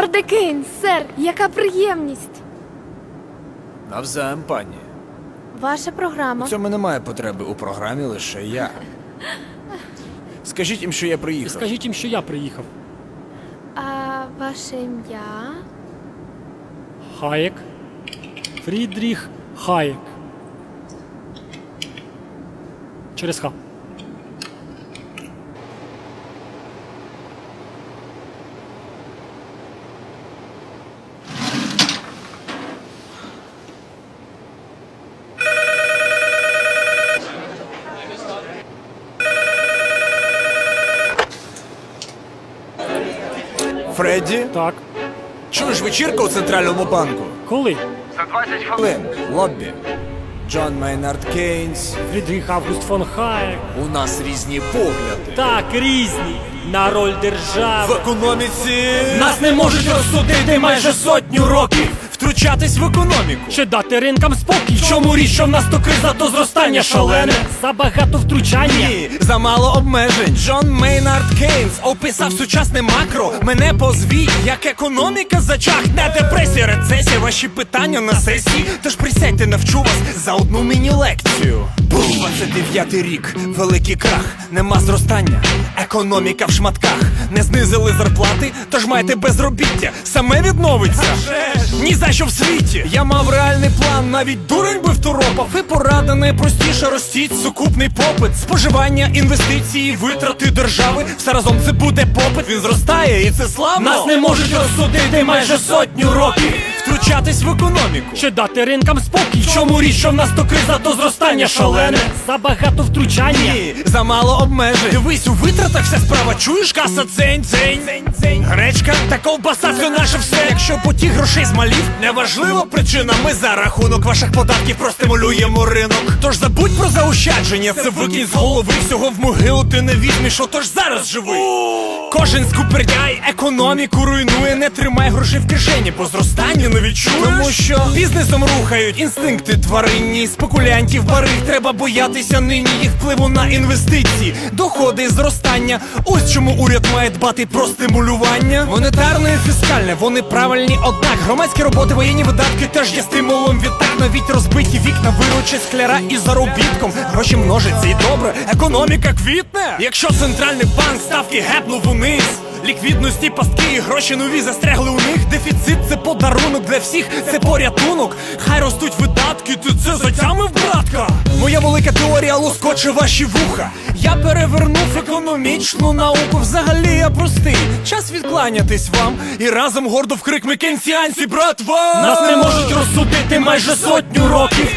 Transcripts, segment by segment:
Лорде Кейн, сер, яка приємність! Навзаєм, пані. Ваша програма. У цьому немає потреби у програмі лише я. Скажіть їм, що я приїхав. Скажіть їм, що я приїхав. А ваше ім'я? Хаєк. Фрідріх Хаєк. Через Х. Фредді, Так. чуєш вечірка у центральному банку? Коли? Хвилин, лоббі. Джон Мейнард Кейнс. Фрідріх Август фон Хаєк. У нас різні погляди. Так, різні. На роль держави. В економіці. Нас не можуть розсудити майже сотню років. Втручатись в економіку. Чи дати ринкам спокій? В Чому річ, що в нас то криза, то зростання шалене? Забагато втручання. Ні, замало обмежень. Джон Мейнард Кейнс описав сучасне макро. Мене позвіть, як економіка зачахне. Депресія, рецесія, ваші питання на сесії. Тож присядьте, навчу вас за одну міні-лекцію. Був 29 рік, великий крах, нема зростання. Економіка в шматках. Не знизили зарплати, тож маєте безробіття. Саме відновиться. Ні за що в світі. Я мав реальний план, навіть дурень би второпав. І порада найпростіша ростіть сукупний попит. Споживання, інвестиції, витрати держави. Все разом це буде попит. Він зростає, і це славно. Нас не можуть розсудити майже сотню років. Втручатись в економіку. Чи дати ринкам спокій? Чому річ, що в нас то криза, то зростання шалене? Забагато втручання. Ні, замало обмежень. Дивись, у витратах вся справа. Чуєш, каса дзень, дзень, дзень. Гречка та ковбаса, це наше все. Якщо потік грошей змалів, неважливо причина. Ми за рахунок ваших податків простимулюємо ринок. Тож забудь про заощадження, це викинь з голови. Всього в могилу ти не візьмеш, отож зараз живи. Кожен скупердяй економіку руйнує, не тримай грошей в кишені, бо зростання не відчуєш. Тому що бізнесом рухають інстинкти тваринні, спекулянтів бариг треба боятися нині їх впливу на інвестиції, доходи, зростання. Ось чому уряд має дбати про стимулювання. Монетарне і фіскальне, вони правильні, однак громадські роботи, воєнні видатки теж є стимулом. Відтак навіть розбиті вікна виручать скляра і заробітком. Гроші множаться і добре, економіка квітне. Якщо центральний банк ставки гепнув униз. Ліквідності, пастки і гроші нові застрягли у них. Дефіцит це подарунок для всіх, це порятунок. Хай ростуть видатки, ти це затямив, братка. Моя велика теорія лоскоче ваші вуха. Я перевернув економічну науку. Взагалі я простий. Час відкланятись вам і разом гордо в крик Мекенсіанці, братва! Нас не можуть розсудити майже сотню років.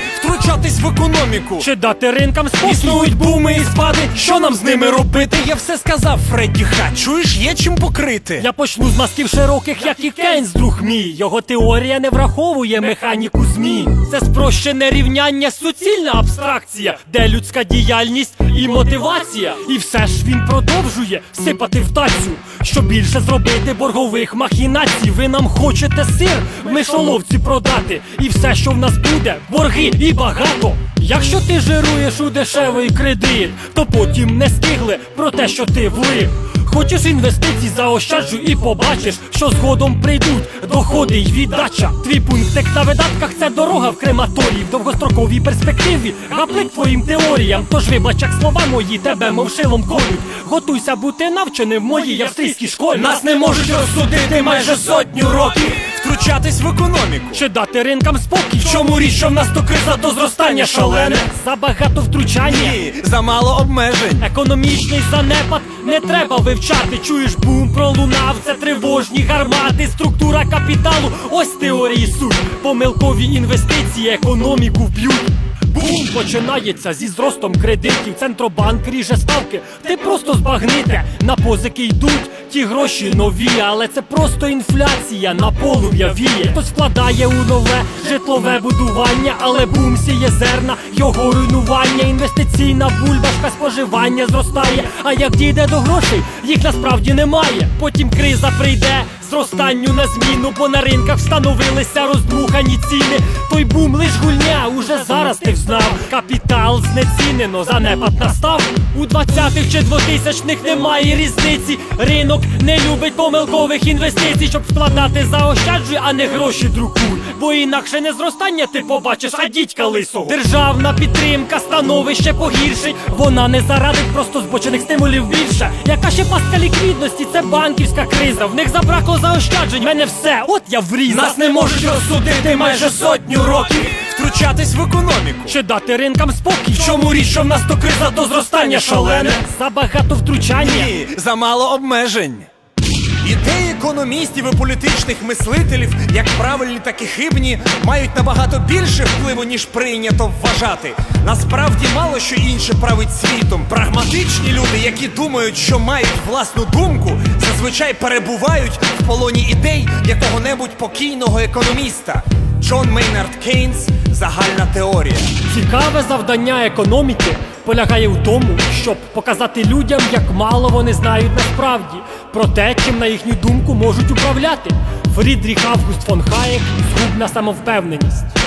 Втручатись в економіку. Чи дати ринкам спокій? Існують буми і спади. Що нам з ними робити? Я все сказав, Фредді Ха. Чуєш, є чим покрити. Я почну з мазків широких, як і Кейнс, друг мій. Його теорія не враховує механіку змін. Це спрощене рівняння, суцільна абстракція, де людська діяльність і мотивація. І все ж він продовжує сипати в тацю. Щоб більше зробити боргових махінацій. Ви нам хочете сир мишоловці продати. І все, що в нас буде, борги і багато. Якщо ти жируєш у дешевий кредит, то потім не скигли про те, що ти влив. Хочеш інвестицій, заощаджуй і побачиш, що згодом прийдуть доходи й віддача. Твій пунктик на видатках це дорога в крематорії в довгостроковій перспективі. Гаплик твоїм теоріям. Тож вибач, як слова мої тебе мов шилом колють. Готуйся бути навченим в моїй австрійській школі. Нас не можуть розсудити майже сотню років. Втручатись в економіку. Чи дати ринкам спокій? В чому річ, що в нас то криза, то зростання шалене? Забагато втручання. Ні, замало обмежень. Економічний занепад не треба вивчати. Чуєш бум пролунав, це тривожні гармати, структура капіталу. Ось теорії суть. Помилкові інвестиції економіку вб'ють. Бум починається зі зростом кредитів. Центробанк ріже ставки. Ти просто збагните. На позики йдуть ті гроші нові, але це просто інфляція на полум'я віє. Хтось вкладає у нове житлове будування, але бум сіє зерна, його руйнування, інвестиційна бульбашка споживання зростає. А як дійде до грошей, їх насправді немає. Потім криза прийде. зростанню на зміну, бо на ринках встановилися роздмухані ціни. Той бум лиш гульня, уже зараз. Капітал знецінено, занепад настав. У 20-х чи 2000-х немає різниці. Ринок не любить помилкових інвестицій, щоб вкладати заощаджуй, а не гроші друкуй. Бо інакше не зростання ти побачиш, а дідька лисого. Державна підтримка становище погіршить. Вона не зарадить просто збочених стимулів більше. Яка ще пастка ліквідності? Це банківська криза. В них забракло заощаджень. Мене все, от я врізав. Нас не можуть розсудити майже сотню років. Втручатись в економіку. Чи дати ринкам спокій? Чому річ, що в нас то криза, то зростання шалене? Забагато втручання. Ні, замало обмежень. Ідеї економістів і політичних мислителів, як правильні, так і хибні, мають набагато більше впливу, ніж прийнято вважати. Насправді мало що інше править світом. Прагматичні люди, які думають, що мають власну думку, зазвичай перебувають в полоні ідей якого-небудь покійного економіста. Джон Мейнард Кейнс загальна теорія. Цікаве завдання економіки полягає в тому, щоб показати людям, як мало вони знають насправді про те, чим на їхню думку можуть управляти. Фрідріх Август фон Хаєк згубна самовпевненість.